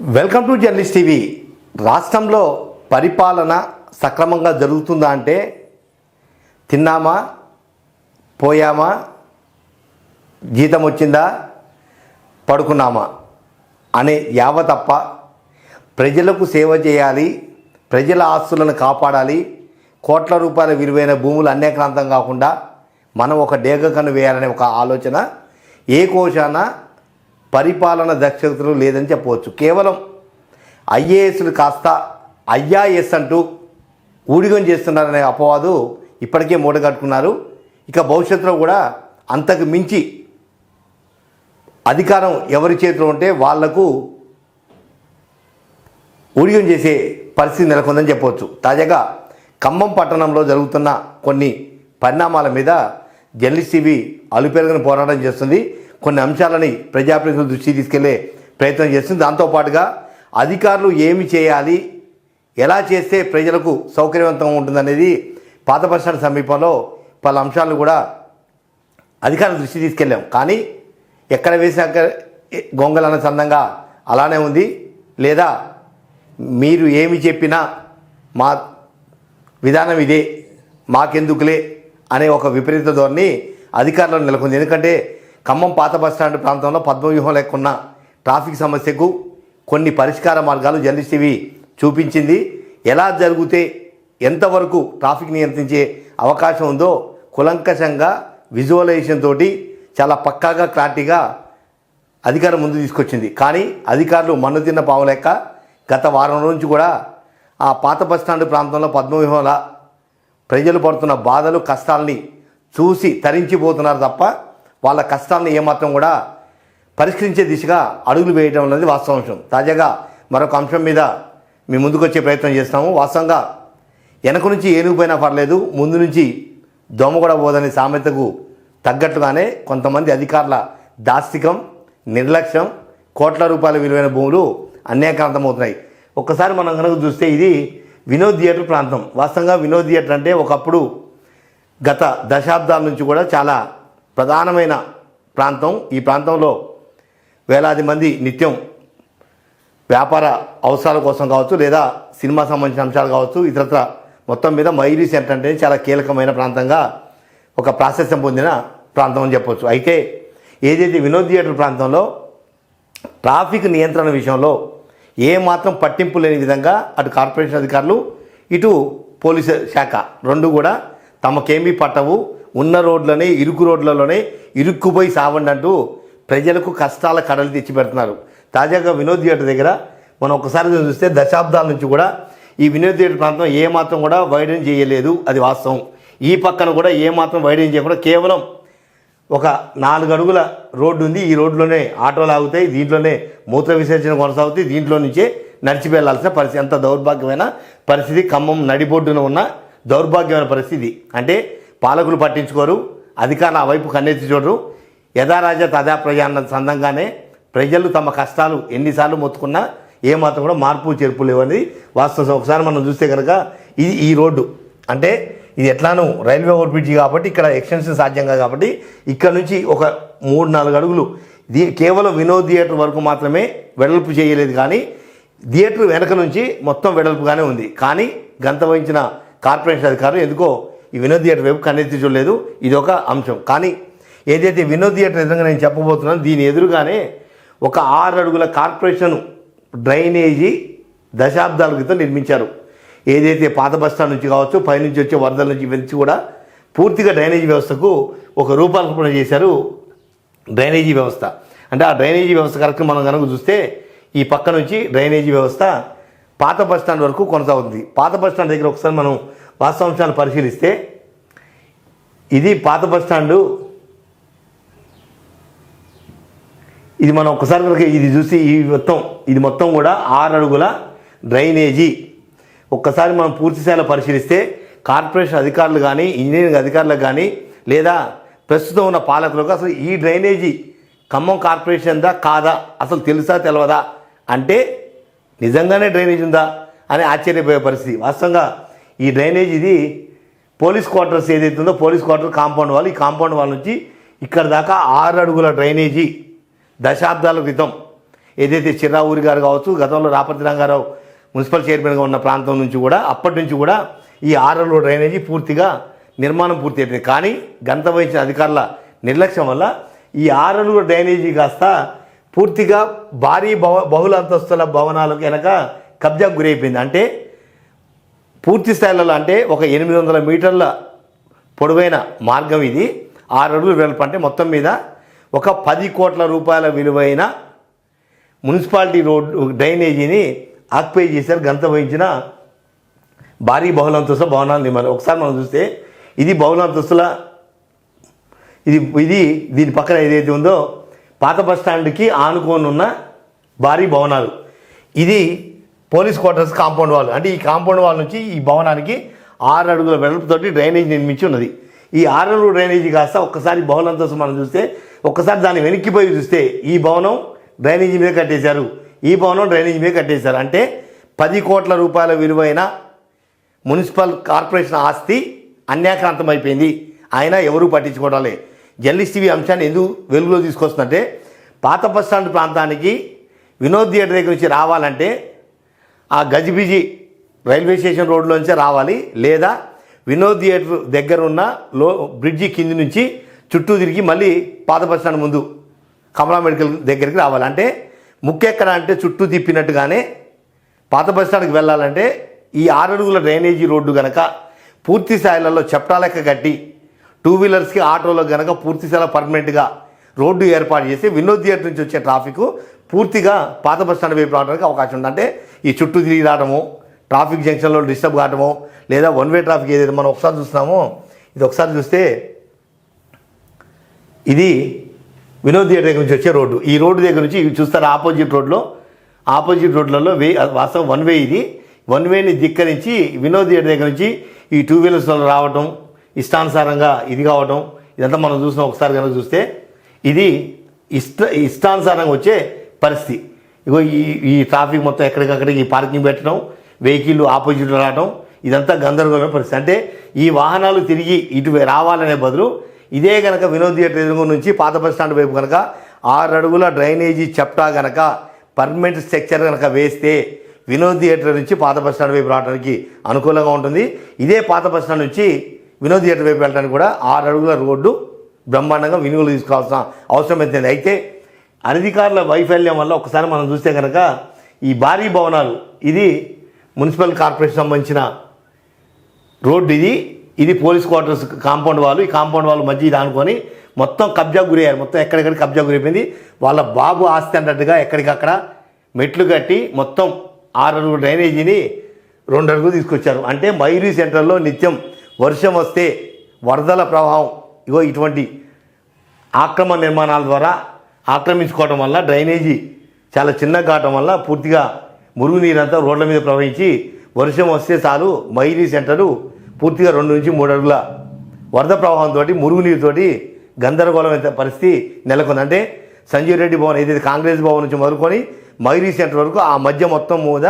Welcome to journalist TV. రాష్ట్రంలో పరిపాలన సక్రమంగా జరుగుతుందా అంటే తిన్నామా? పోయామా? జీతం వచ్చిందా? పడుకున్నామా? అనే యావ తప్ప ప్రజలకు సేవ చేయాలి ప్రజల ఆస్తులను కాపాడాలి కోట్ల రూపాయల విలువైన భూములు అన్యక్రాంతం కాకుండా మనం ఒక డేగ కన్ను వేయాలనే ఒక ఆలోచన ఏ కోశాన పరిపాలన దక్షతలు లేదని చెప్పవచ్చు. కేవలం ఐఏఎస్లు కాస్త ఐఆర్ఎస్ అంటూ ఊడిగం చేస్తున్నారనే అపవాదు ఇప్పటికే మూటగట్టుకున్నారు ఇక భవిష్యత్తులో కూడా అంతకు మించి అధికారం ఎవరి చేతిలో ఉంటే వాళ్ళకు ఊడిగం చేసే పరిస్థితి నెలకొందని చెప్పవచ్చు. తాజాగా ఖమ్మం పట్టణంలో జరుగుతున్న కొన్ని పరిణామాల మీద జర్నలిస్ట్ టీవీ అలుపెరగని పోరాటం చేస్తుంది. కొన్ని అంశాలని ప్రజాప్రతినిధుల దృష్టికి తీసుకెళ్ళే ప్రయత్నం చేస్తుంది. దాంతోపాటుగా అధికారులు ఏమి చేయాలి ఎలా చేస్తే ప్రజలకు సౌకర్యవంతంగా ఉంటుందనేది పాత బస్టాండ్ సమీపంలో పలు అంశాలను కూడా అధికారుల దృష్టి తీసుకెళ్ళాం. కానీ ఎక్కడ వేసాక గొంగలన చందంగా అలానే ఉంది. లేదా మీరు ఏమి చెప్పినా మా విధానం ఇదే మాకెందుకులే అనే ఒక విపరీత ధోరణి అధికారులను నెలకొంది. ఎందుకంటే ఖమ్మం పాత బస్టాండ్ ప్రాంతంలో పద్మవ్యూహం లేకున్న ట్రాఫిక్ సమస్యకు కొన్ని పరిష్కార మార్గాలు జర్నలిస్ట్ టీవీ చూపించింది. ఎలా జరిగితే ఎంతవరకు ట్రాఫిక్ నియంత్రించే అవకాశం ఉందో కులంకషంగా విజువలైజేషన్ తోటి చాలా పక్కాగా క్లారిటీగా అధికారం ముందు తీసుకొచ్చింది. కానీ అధికారులు మన్ను తిన్న పాము లెక్క గత వారం నుంచి కూడా ఆ పాత బస్టాండ్ ప్రాంతంలో పద్మవ్యూహంలా ప్రజలు పడుతున్న బాధలు కష్టాలని చూసి తరించిపోతున్నారు తప్ప వాళ్ళ కష్టాలను ఏమాత్రం కూడా పరిష్కరించే దిశగా అడుగులు వేయడం అనేది వాస్తవ అంశం. తాజాగా మరొక అంశం మీద మీ ముందుకు వచ్చే ప్రయత్నం చేస్తాము. వాస్తవంగా వెనక నుంచి ఏనుగుపోయినా పర్లేదు ముందు నుంచి దోమ కూడా పోదనే సామెతకు తగ్గట్టుగానే కొంతమంది అధికారుల దాస్తికం నిర్లక్ష్యం కోట్ల రూపాయల విలువైన భూములు అన్యాక్రాంతమవుతున్నాయి. ఒక్కసారి మనం కనుక చూస్తే ఇది వినోద్ థియేటర్ ప్రాంతం. వాస్తవంగా వినోద్ థియేటర్ అంటే ఒకప్పుడు గత దశాబ్దాల నుంచి కూడా చాలా ప్రధానమైన ప్రాంతం ఈ ప్రాంతంలో వేలాది మంది నిత్యం వ్యాపార అవసరాల కోసం కావచ్చు లేదా సినిమా సంబంధించిన అంశాలు కావచ్చు ఇతరత్ర మొత్తం మీద మైలీ సెంటర్ అంటే చాలా కీలకమైన ప్రాంతంగా ఒక ప్రాశస్యం పొందిన ప్రాంతం అని చెప్పొచ్చు. అయితే ఏదైతే వినోద్ థియేటర్ ప్రాంతంలో ట్రాఫిక్ నియంత్రణ విషయంలో ఏమాత్రం పట్టింపు లేని విధంగా అటు కార్పొరేషన్ అధికారులు ఇటు పోలీసు శాఖ రెండు కూడా తమకేమీ పట్టవు. ఉన్న రోడ్లనే ఇరుకు రోడ్లలోనే ఇరుక్కుపోయి సావండి అంటూ ప్రజలకు కష్టాల కడలు తెచ్చి పెడుతున్నారు. తాజాగా వినోద్ థియేటర్ దగ్గర మనం ఒకసారి చూస్తే దశాబ్దాల నుంచి కూడా ఈ వినోద్ థియేటర్ ప్రాంతం ఏ మాత్రం కూడా వైడెన్ చేయలేదు అది వాస్తవం. ఈ పక్కన కూడా ఏ మాత్రం వైడెన్ చేయకుండా కేవలం ఒక నాలుగు అడుగుల రోడ్డు ఉంది. ఈ రోడ్లోనే ఆటోలు ఆగుతాయి దీంట్లోనే మూత్ర విసర్జన కొనసాగుతాయి దీంట్లో నుంచే నడిచి వెళ్ళాల్సిన పరిస్థితి. ఎంత దౌర్భాగ్యమైన పరిస్థితి. ఖమ్మం నడిబొడ్డున ఉన్న దౌర్భాగ్యమైన పరిస్థితి. అంటే పాలకులు పట్టించుకోరు అధికారులు ఆ వైపు కన్నెత్తి చూడరు. యథారాజా తదా ప్రజా సందంగానే ప్రజలు తమ కష్టాలు ఎన్నిసార్లు మొత్తుకున్నా ఏమాత్రం కూడా మార్పు చేర్పు లేవని వాస్తవం. ఒకసారి మనం చూస్తే కనుక ఇది ఈ రోడ్డు. అంటే ఇది ఎట్లానూ రైల్వే ఓవర్బ్రిడ్జి కాబట్టి ఇక్కడ ఎక్స్టెన్షన్ సాధ్యం కాబట్టి ఇక్కడ నుంచి ఒక మూడు నాలుగు అడుగులు. దీ కేవలం వినోద్ థియేటర్ వరకు మాత్రమే వెడల్పు చేయలేదు కానీ థియేటర్ వెనక నుంచి మొత్తం వెడల్పుగానే ఉంది. కానీ గంత వహించిన కార్పొరేషన్ అధికారులు ఎందుకో ఈ వినోద్ థియేటర్ వైపు కన్నెత్తి చూడలేదు. ఇది ఒక అంశం. కానీ ఏదైతే వినోద్ థియేటర్ నిజంగా నేను చెప్పబోతున్నాను దీని ఎదురుగానే ఒక ఆరు అడుగుల కార్పొరేషన్ డ్రైనేజీ దశాబ్దాల క్రితం నిర్మించారు. ఏదైతే పాత బస్టాండ్ నుంచి కావచ్చు పైనుంచి వచ్చే వరదల నుంచి వెళ్ళి కూడా పూర్తిగా డ్రైనేజీ వ్యవస్థకు ఒక రూపకల్పన చేశారు డ్రైనేజీ వ్యవస్థ. అంటే ఆ డ్రైనేజీ వ్యవస్థ కరెక్ట్ మనం కనుక చూస్తే ఈ పక్క నుంచి డ్రైనేజీ వ్యవస్థ పాత బస్టాండ్ వరకు కొనసాగుతుంది. పాత బస్టాండ్ దగ్గర ఒకసారి మనం వాస్తవాంశాలు పరిశీలిస్తే ఇది పాత బస్టాండు ఇది మనం ఒకసారి కనుక ఇది చూసి ఈ మొత్తం ఇది మొత్తం కూడా ఆరు అడుగుల డ్రైనేజీ. ఒక్కసారి మనం పూర్తి స్థాయిలో పరిశీలిస్తే కార్పొరేషన్ అధికారులు కానీ ఇంజనీరింగ్ అధికారులకు కానీ లేదా ప్రస్తుతం ఉన్న పాలకులకు అసలు ఈ డ్రైనేజీ ఖమ్మం కార్పొరేషన్ దా కాదా? అసలు తెలుసా తెలవదా? అంటే నిజంగానే డ్రైనేజ్ ఉందా? అని ఆశ్చర్యపోయే పరిస్థితి. వాస్తవంగా ఈ డ్రైనేజ్ ఇది పోలీస్ క్వార్టర్స్ ఏదైతే ఉందో పోలీస్ క్వార్టర్ కాంపౌండ్ వాళ్ళు ఈ కాంపౌండ్ వాళ్ళ నుంచి ఇక్కడ దాకా ఆరు అడుగుల డ్రైనేజీ దశాబ్దాల క్రితం. ఏదైతే చిర్రావూరి గారు కావచ్చు గతంలో రాపతి రంగారావు మున్సిపల్ చైర్మన్గా ఉన్న ప్రాంతం నుంచి కూడా అప్పటి నుంచి కూడా ఈ ఆర్ఎల్ఓ డ్రైనేజీ పూర్తిగా నిర్మాణం పూర్తి అయిపోయింది. కానీ గంత వహించిన అధికారుల నిర్లక్ష్యం వల్ల ఈ ఆర్ఎల్ఓ డ్రైనేజీ కాస్త పూర్తిగా భారీ బహుళ అంతస్తుల భవనాలకు వెనక కబ్జాకు గురైపోయింది. అంటే పూర్తి స్థాయిలలో అంటే ఒక ఎనిమిది వందల మీటర్ల పొడవైన మార్గం ఇది. ఆరు అడుగులు వెడల్పు అంటే మొత్తం మీద ఒక పది కోట్ల రూపాయల విలువైన మున్సిపాలిటీ రోడ్డు డ్రైనేజీని ఆక్యుపై చేశారు గంత వహించిన భారీ బహుళంతస్తుల భవనాలు నిర్మాణం. ఒకసారి మనం చూస్తే ఇది బహుళంతస్తుల ఇది ఇది దీని పక్కన ఏదైతే ఉందో పాత బస్ స్టాండ్కి ఆనుకోనున్న భారీ భవనాలు. ఇది పోలీస్ క్వార్టర్స్ కాంపౌండ్ వాల్. అంటే ఈ కాంపౌండ్ వాల్ నుంచి ఈ భవనానికి ఆరు అడుగుల వెడల్పుతోటి డ్రైనేజ్ నిర్మించి ఉన్నది. ఈ ఆరు అడుగుల డ్రైనేజీ కాస్త ఒక్కసారి భవనంతో మనం చూస్తే ఒక్కసారి దాన్ని వెనక్కిపోయి చూస్తే ఈ భవనం డ్రైనేజీ మీద కట్టేశారు. ఈ భవనం డ్రైనేజీ మీద కట్టేశారు. అంటే పది కోట్ల రూపాయల విలువైన మున్సిపల్ కార్పొరేషన్ ఆస్తి అన్యాక్రాంతం అయిపోయింది ఆయన ఎవరూ పట్టించుకోవడాలే జర్నలిస్ట్ టీవీ అంశాన్ని ఎందుకు వెలుగులో తీసుకొస్తుందంటే పాత బస్ స్టాండ్ ప్రాంతానికి వినోద్ థియేటర్ దగ్గర నుంచి రావాలంటే ఆ గజిబిజి రైల్వే స్టేషన్ రోడ్లోంచే రావాలి. లేదా వినోద్ థియేటర్ దగ్గర ఉన్న లో బ్రిడ్జి కింది నుంచి చుట్టూ తిరిగి మళ్ళీ పాత బస్ స్టాండ్ ముందు కమలా మెడికల్ దగ్గరికి రావాలి. అంటే ముక్కెక్కడ అంటే చుట్టూ తిప్పినట్టుగానే పాత బస్ స్టాండ్కి వెళ్ళాలంటే ఈ ఆరు అడుగుల డ్రైనేజీ రోడ్డు కనుక పూర్తి స్థాయిలలో చెప్పాలెక్క కట్టి టూ వీలర్స్కి ఆటోలకు కనుక పూర్తి స్థాయిలో పర్మనెంట్గా రోడ్డు ఏర్పాటు చేసి వినోద్ థియేటర్ నుంచి వచ్చే ట్రాఫిక్ పూర్తిగా పాత బస్ స్టాండ్ వైపు రావడానికి అవకాశం ఉంది. అంటే ఈ చుట్టూ తిరిగి రావడము ట్రాఫిక్ జంక్షన్లో డిస్టర్బ్ కావడము లేదా వన్ వే ట్రాఫిక్ ఏదైతే మనం ఒకసారి చూస్తున్నామో ఇది ఒకసారి చూస్తే ఇది వినోద్ థియేటర్ దగ్గర నుంచి వచ్చే రోడ్డు. ఈ రోడ్డు దగ్గర నుంచి చూస్తారు ఆపోజిట్ రోడ్లో ఆపోజిట్ రోడ్లలో వే వాస్తవం వన్ వే ఇది. వన్ వేని ధిక్కరించి వినోద్ థియేటర్ దగ్గర నుంచి ఈ టూ వీలర్స్లో రావటం ఇష్టానుసారంగా ఇది కావటం ఇదంతా మనం చూసిన ఒకసారి కనుక చూస్తే. ఇది ఇష్ట ఇష్టానుసారంగా వచ్చే పరిస్థితి. ఇగో ఈ ఈ ట్రాఫిక్ మొత్తం ఎక్కడికక్కడికి పార్కింగ్ పెట్టడం వెహికల్ ఆపోజిట్ రావడం ఇదంతా గందరగోళమైన పరిస్థితి. అంటే ఈ వాహనాలు తిరిగి ఇటు రావాలనే బదులు ఇదే కనుక వినోద్ థియేటర్ ఎదురు నుంచి పాత బస్ స్టాండ్ వైపు కనుక ఆరు అడుగుల డ్రైనేజీ చెప్టా కనుక పర్మనెంట్ స్ట్రక్చర్ కనుక వేస్తే వినోద్ థియేటర్ నుంచి పాత బస్ స్టాండ్ వైపు రావడానికి అనుకూలంగా ఉంటుంది. ఇదే పాత బస్ స్టాండ్ నుంచి వినోద్ థియేటర్ వైపు వెళ్ళడానికి కూడా ఆరు అడుగుల రోడ్డు బ్రహ్మాండంగా వినియోగం తీసుకోవాల్సిన అవసరం అయితే అయితే అనధికారుల వైఫల్యం వల్ల ఒకసారి మనం చూస్తే కనుక ఈ భారీ భవనాలు ఇది మున్సిపల్ కార్పొరేషన్ సంబంధించిన రోడ్డు ఇది ఇది పోలీస్ క్వార్టర్స్ కాంపౌండ్ వాళ్ళు ఈ కాంపౌండ్ వాళ్ళు మధ్య ఇది అనుకొని మొత్తం కబ్జా గురయ్యారు. మొత్తం ఎక్కడెక్కడ కబ్జా గురైపోయింది. వాళ్ళ బాబు ఆస్తి అన్నట్టుగా ఎక్కడికక్కడ మెట్లు కట్టి మొత్తం ఆరు డ్రైనేజీని రెండు అడుగులు తీసుకొచ్చారు. అంటే మైరీ సెంటర్లో నిత్యం వర్షం వస్తే వరదల ప్రవాహం ఇగో ఇటువంటి ఆక్రమణ నిర్మాణాల ద్వారా ఆక్రమించుకోవడం వల్ల డ్రైనేజీ చాలా చిన్నగా కావటం వల్ల పూర్తిగా మురుగునీరంతా రోడ్ల మీద ప్రవహించి వర్షం వస్తే చాలు మైరీ సెంటరు పూర్తిగా రెండు నుంచి మూడు అడుగుల వరద ప్రవాహంతో మురుగునీరుతోటి గందరగోళమైన పరిస్థితి నెలకొంది. అంటే సంజీవ్ రెడ్డి భవన్ ఏదైతే కాంగ్రెస్ భవన్ నుంచి మొదలుకొని మైరీ సెంటర్ వరకు ఆ మధ్య మొత్తం మీద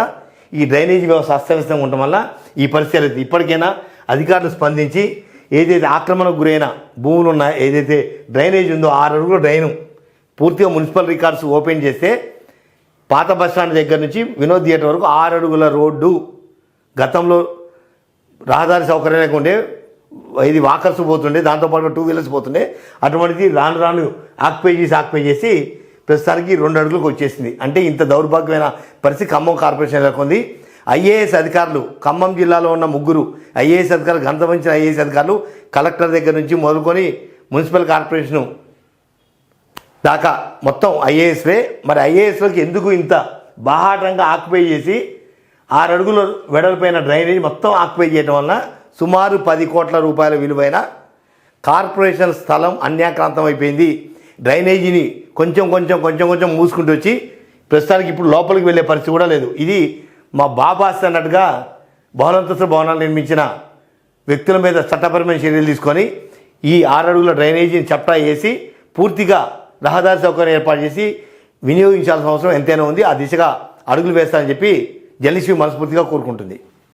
ఈ డ్రైనేజీ వ్యవస్థ అస్తవ్యస్తంగా ఉండటం వల్ల ఈ పరిస్థితి అయితే ఇప్పటికైనా అధికారులు స్పందించి ఏదైతే ఆక్రమణకు గురైన భూములు ఉన్నాయో ఏదైతే డ్రైనేజ్ ఉందో ఆరు అడుగుల డ్రైను పూర్తిగా మున్సిపల్ రికార్డ్స్ ఓపెన్ చేస్తే పాత బస్ స్టాండ్ దగ్గర నుంచి వినోద్ థియేటర్ వరకు ఆరు అడుగుల రోడ్డు గతంలో రహదారి సౌకర్యం లేకుండే ఇది వాకర్స్ పోతుండే దాంతోపాటు టూ వీలర్స్ పోతుండే. అటువంటిది రాను రాను ఆక్యుపై చేసి ఆక్యుపై చేసి ప్రస్తుతానికి రెండు అడుగులకు వచ్చేసింది. అంటే ఇంత దౌర్భాగ్యమైన పరిస్థితి ఖమ్మం కార్పొరేషన్ లేకుంది ఐఏఎస్ అధికారులు ఖమ్మం జిల్లాలో ఉన్న ముగ్గురు ఐఏఎస్ అధికారులు గంతమించిన ఐఏఎస్ అధికారులు కలెక్టర్ దగ్గర నుంచి మొదలుకొని మున్సిపల్ కార్పొరేషను దాకా మొత్తం ఐఏఎస్వే. మరి ఐఏఎస్లోకి ఎందుకు ఇంత బాహాటంగా ఆక్యుపై చేసి ఆరు అడుగుల వెడల్పైన డ్రైనేజ్ మొత్తం ఆక్యుపై చేయడం వలన సుమారు పది కోట్ల రూపాయల విలువైన కార్పొరేషన్ స్థలం అన్యాక్రాంతం అయిపోయింది. డ్రైనేజీని కొంచెం కొంచెం కొంచెం కొంచెం మూసుకుంటూ వచ్చి ప్రస్తుతానికి ఇప్పుడు లోపలికి వెళ్ళే పరిస్థితి కూడా లేదు. ఇది మా బాబాస్ అన్నట్టుగా బహుళంతస్తు భవనాలు నిర్మించిన వ్యక్తుల మీద చట్టపరమైన చర్యలు తీసుకొని ఈ ఆరు అడుగుల డ్రైనేజీని చప్టా వేసి పూర్తిగా రహదారి సౌకర్యం ఏర్పాటు చేసి వినియోగించాల్సిన అవసరం ఎంతైనా ఉంది. ఆ దిశగా అడుగులు వేస్తానని చెప్పి జలిసి మనస్ఫూర్తిగా కోరుకుంటుంది.